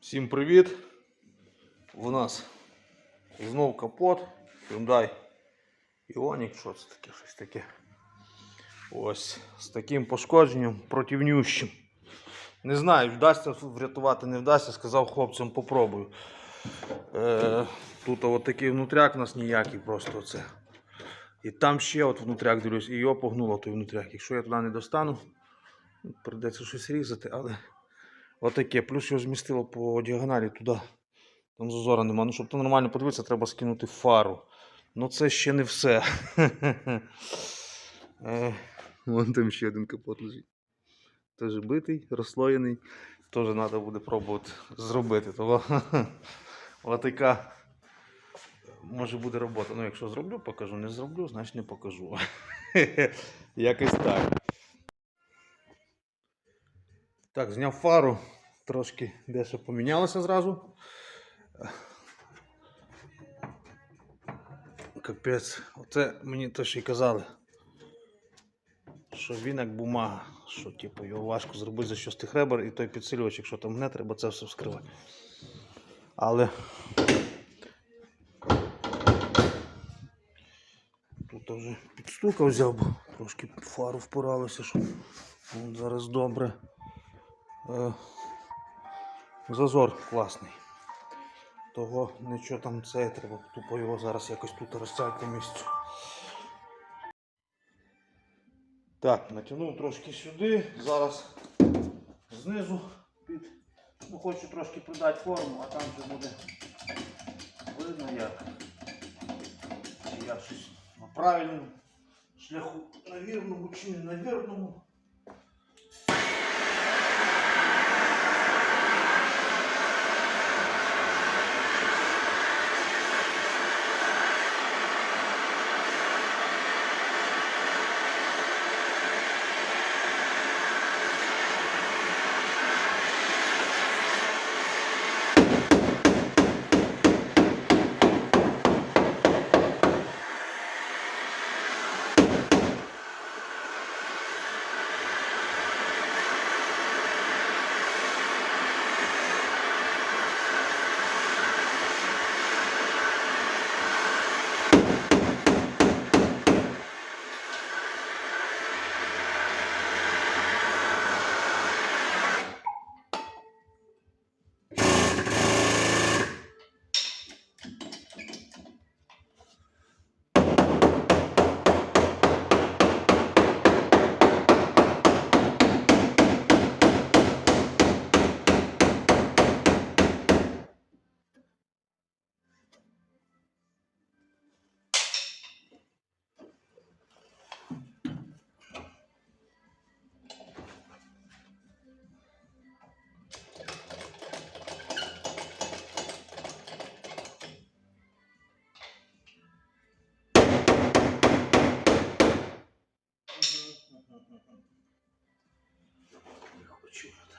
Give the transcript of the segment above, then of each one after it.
Всім привіт! У нас знов капот Hyundai Ioniq, що це таке? Щось таке. Ось з таким пошкодженням противнющим. Не знаю, вдасться врятувати, не вдасться, сказав хлопцям, попробую. Е, тут от такий внутряк у нас ніякий просто оце. І там ще от внутряк дивлюсь, і його погнуло той внутряк. Якщо я туди не достану, прийдеться щось різати, але отаке. Плюс його змістило по діагоналі туди. Там зазора нема. Ну, щоб то нормально подивитися, треба скинути фару. Ну це ще не все. Е, Вон там ще один капот лежить. Теж битий, розслоєний. Теж треба буде пробувати зробити. Того отака може буде робота. Ну, якщо зроблю, покажу. Не зроблю, значить не покажу. Якось так. Так, зняв фару, трошки дещо помінялося зразу. Капець, оце мені то ще й казали. Що він як бумага, що типу, його важко зробити за щось тих ребер і той підсилювач, якщо там гне, треба це все вскривати. Але тут вже підстука взяв, бо трошки фару впоралося, що зараз добре. Зазор класний. Того нічого там це треба тупо його зараз якось тут розцяти місцю. Так, натягнув трошки сюди, зараз знизу під. Ну, хочу трошки придати форму, а там вже буде видно як. Чи я щось на правильному шляху, на вірному чи не на вірному. Не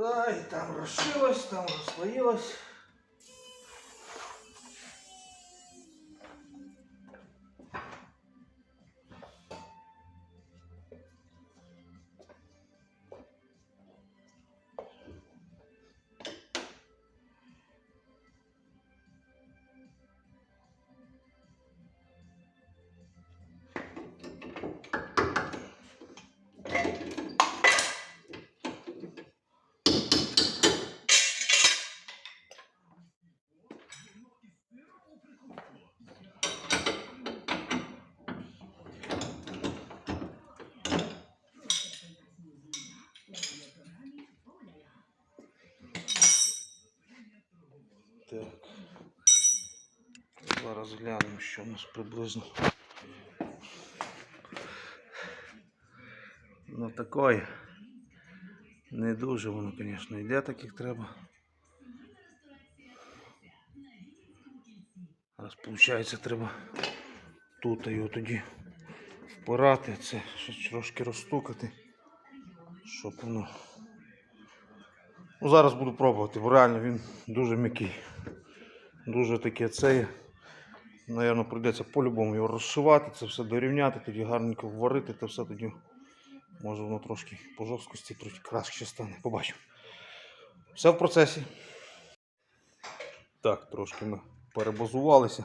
Та і там розшилось, там розслоїлось. Зараз глянемо, що у нас приблизно. Ну такої. Не дуже воно, звісно, йде, так як треба. Раз виходить, треба тут його тоді впирати, це ще трошки розстукати, щоб воно. Ну, зараз буду пробувати, бо реально він дуже м'який. Дуже таке цей. Наверно, прийдеться по-любому його розшивати, це все дорівняти, тоді гарненько варити, це все тоді може воно трошки по жорсткості трохи краще стане. Побачимо. Все в процесі. Так, трошки ми перебазувалися.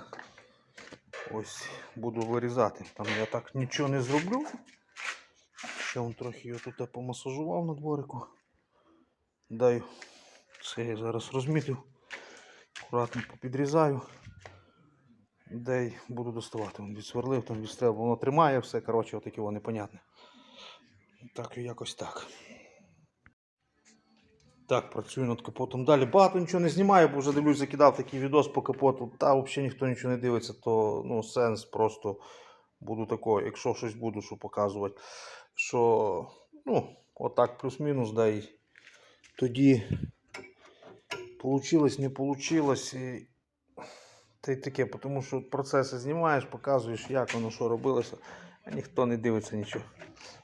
Ось буду вирізати. Там я так нічого не зроблю. Ще он трохи його тут помасажував на дворику. Даю. Це я зараз розмітив. Акуратно попідрізаю. Де буду доставати. Вон відсверлив, там відстрелив, воно тримає все, коротше, отаке воно непонятне. Так і якось так. Так, працюю над капотом далі. Багато нічого не знімаю, бо вже дивлюсь, закидав такий відос по капоту. Та взагалі ніхто нічого не дивиться, то ну, сенс просто буду такого, якщо щось буду що показувати. Що, ну, отак, плюс-мінус, да і тоді получилось, не получилось. Та й таке, тому що процеси знімаєш, показуєш, як воно що робилося, а ніхто не дивиться нічого.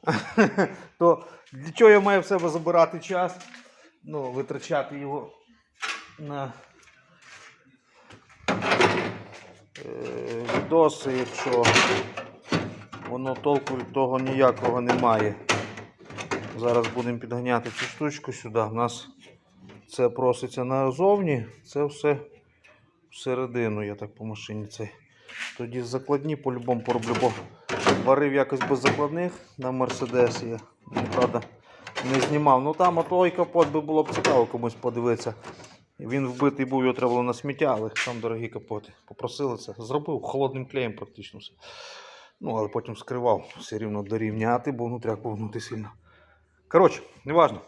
То для чого я маю в себе забирати час? Ну, витрачати його на е, відоси, якщо воно толку від того ніякого немає. Зараз будемо підганяти цю штучку сюди. У нас це проситься назовні, це все всередину, я так по машині цей. Тоді закладні по-любому пороблю, бо варив якось без закладних на Мерседес. Я, ну, правда, не знімав. Ну там отой капот би було б цікаво комусь подивитися. Він вбитий був, його треба було на сміття, але там дорогі капоти. Попросили це. Зробив холодним клеєм практично все. Ну, але потім скривав все рівно дорівняти, бо внутряк повнути сильно. Коротше, неважно.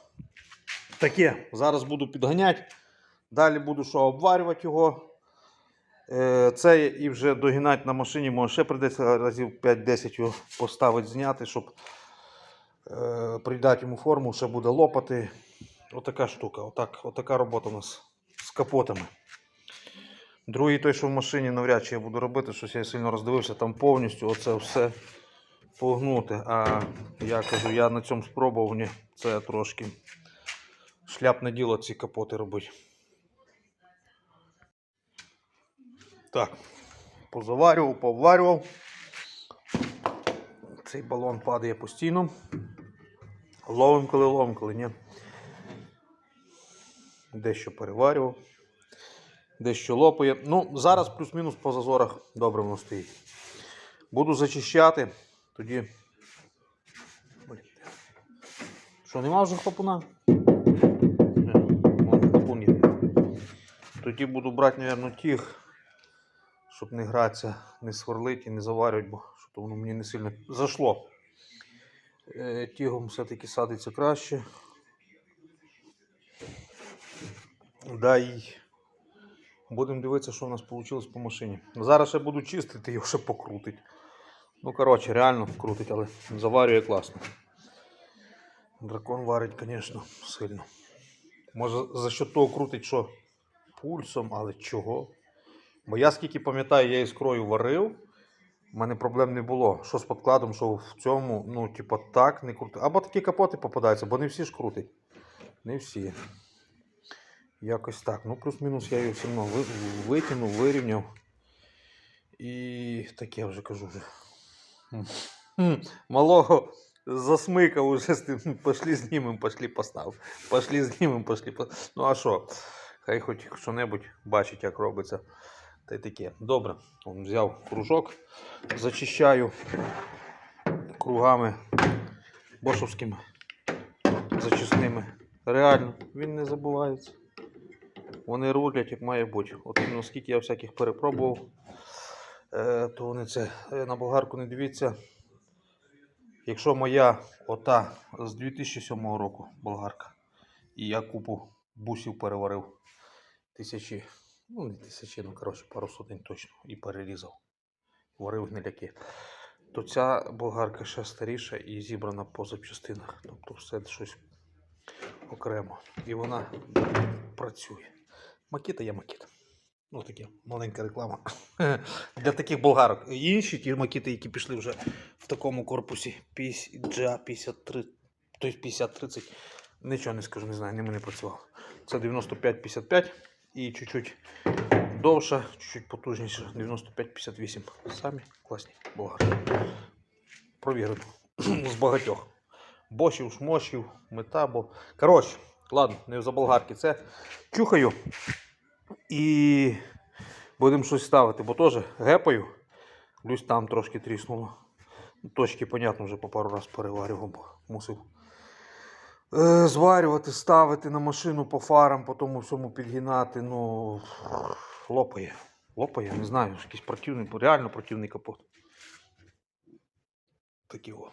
Таке, зараз буду підганяти. Далі буду що обварювати його. Е, Це і вже догинати на машині, може ще прийдеться разів 5-10 його поставити, зняти, щоб е, придати йому форму, ще буде лопати. Отака штука, отак, отака робота у нас з капотами. Другий той, що в машині, навряд чи я буду робити, щось я сильно роздивився, там повністю оце все погнути. А я кажу, я на цьому спробував, це трошки шляпне діло ці капоти робити. Так, позаварював, поварював. Цей балон падає постійно. Ловим, коли ловим, коли ні. Дещо переварював, дещо лопає. Ну, зараз плюс-мінус по зазорах добре воно стоїть. Буду зачищати, тоді. Що, нема вже хлопуна? Тоді буду брати, мабуть, тих, щоб не гратися, не сверлити і не заварювати, бо що то воно мені не сильно зашло. Е, Тігом все-таки садиться краще. Да, і будемо дивитися, що в нас вийшло по машині. Зараз ще буду чистити, його ще покрутить. Ну, коротше, реально крутить, але заварює класно. Дракон варить, звісно, сильно. Може за що того крутить, що пульсом, але чого? Бо я скільки пам'ятаю, я іскрою варив. У мене проблем не було. Що з подкладом, що в цьому, ну, типа, так не крути. Або такі капоти попадаються, бо не всі ж крутять. Не всі. Якось так. Ну, плюс-мінус я її все одно витягнув, вирівняв. І таке вже кажу вже. Малого засмикав уже з тим. Пошли знімем, пошли постав. Пошли знімем, пошли постав. Ну а що? Хай хоч що-небудь бачить, як робиться. Та й таке. Добре. Он взяв кружок, зачищаю кругами бошовськими зачисними. Реально, він не забувається. Вони рулять, як має бути. От наскільки я всяких перепробував, е, то вони це е, на болгарку не дивіться. Якщо моя ота з 2007 року болгарка, і я купу бусів переварив тисячі Ну, не тисячі, ну коротше, пару сотень точно. І перерізав. Варив гниляки. То ця болгарка ще старіша і зібрана по запчастинах. Тобто все щось окремо. І вона працює. Макіта є макіта. Ну, таке маленька реклама. Для таких болгарок. І Інші ті макіти, які пішли вже в такому корпусі GA53, тобто 50-30, нічого не скажу, не знаю, не працював. Це 95-55 і чуть-чуть довша, чуть-чуть потужніше, 95-58. Самі класні болгарки. Провірено. З багатьох. Бошів, шмошів, метабо. Коротше, ладно, не за болгарки. Це чухаю і будемо щось ставити, бо теж гепаю. Люсь там трошки тріснуло. Точки, понятно, вже по пару раз переварював, бо мусив зварювати, ставити на машину по фарам, по тому всьому підгинати. Ну, лопає. Лопає, не знаю, якийсь противний, реально противний капот. Такі о.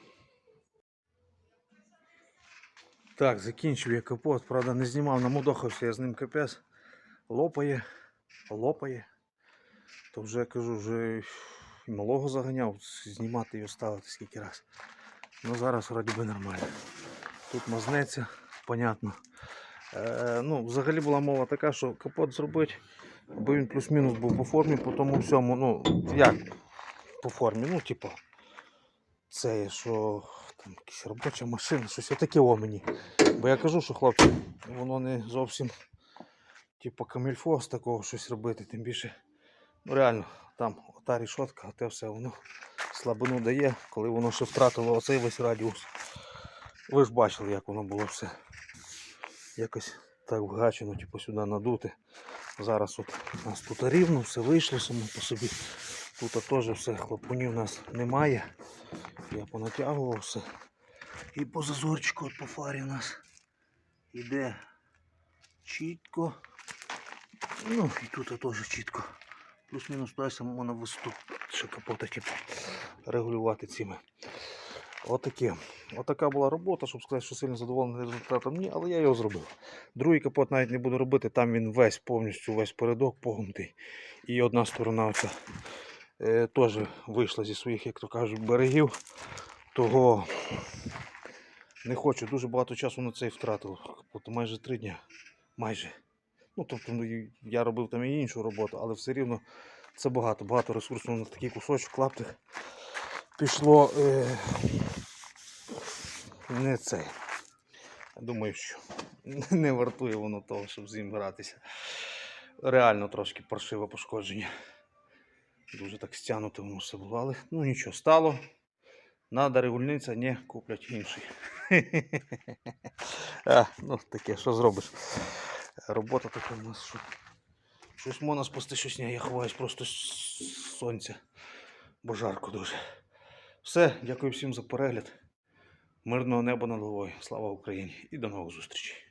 Так, закінчив я капот, правда, не знімав, намудохався я з ним капець. Лопає, лопає. То вже кажу, вже і малого заганяв, знімати його ставити скільки раз. Ну зараз вроді би нормально. Тут мазнеться, понятно. Е, ну, взагалі була мова така, що капот зробити, аби він плюс-мінус був по формі, по тому всьому, ну, як по формі, ну, типу, це що там якась робоча машина, щось отаке о мені. Бо я кажу, що хлопці, воно не зовсім типу камільфо з такого щось робити, тим більше, ну реально, там ота рішотка, те все воно слабину дає, коли воно ще втратило оцей весь радіус. Ви ж бачили, як воно було все. Якось так вгачено, типу сюди надути. Зараз от у нас тут рівно, все вийшло само по собі. Тут теж все, хлопунів у нас немає. Я понатягував все. І по зазорчику от по фарі у нас іде чітко. Ну і тут теж чітко. Плюс-мінус туди на висоту ще капота типу, регулювати цими. Отаке. Отака була робота, щоб сказати, що сильно задоволений результатом. Ні, але я його зробив. Другий капот навіть не буду робити, там він весь повністю весь передок погнутий. І одна сторона е, теж вийшла зі своїх, як то кажуть, берегів. Того не хочу, дуже багато часу на цей втратив. Капот майже три дні. Майже. Ну, тобто, ну, я робив там і іншу роботу, але все рівно це багато, багато ресурсу на такий кусочок клаптик пішло. Е... Не цей. Я думаю, що не вартує воно того, щоб з ним гратися. Реально трошки паршиве пошкодження. Дуже так стягнуто воно все було, але ну нічого, стало. Надо регульниця, не куплять інший. а, ну таке, що зробиш? Робота така в нас, що щось можна спасти, щось ні. Я ховаюсь просто сонця, бо жарко дуже. Все, дякую всім за перегляд. Мирного неба над головою. Слава Україні і до нових зустрічей.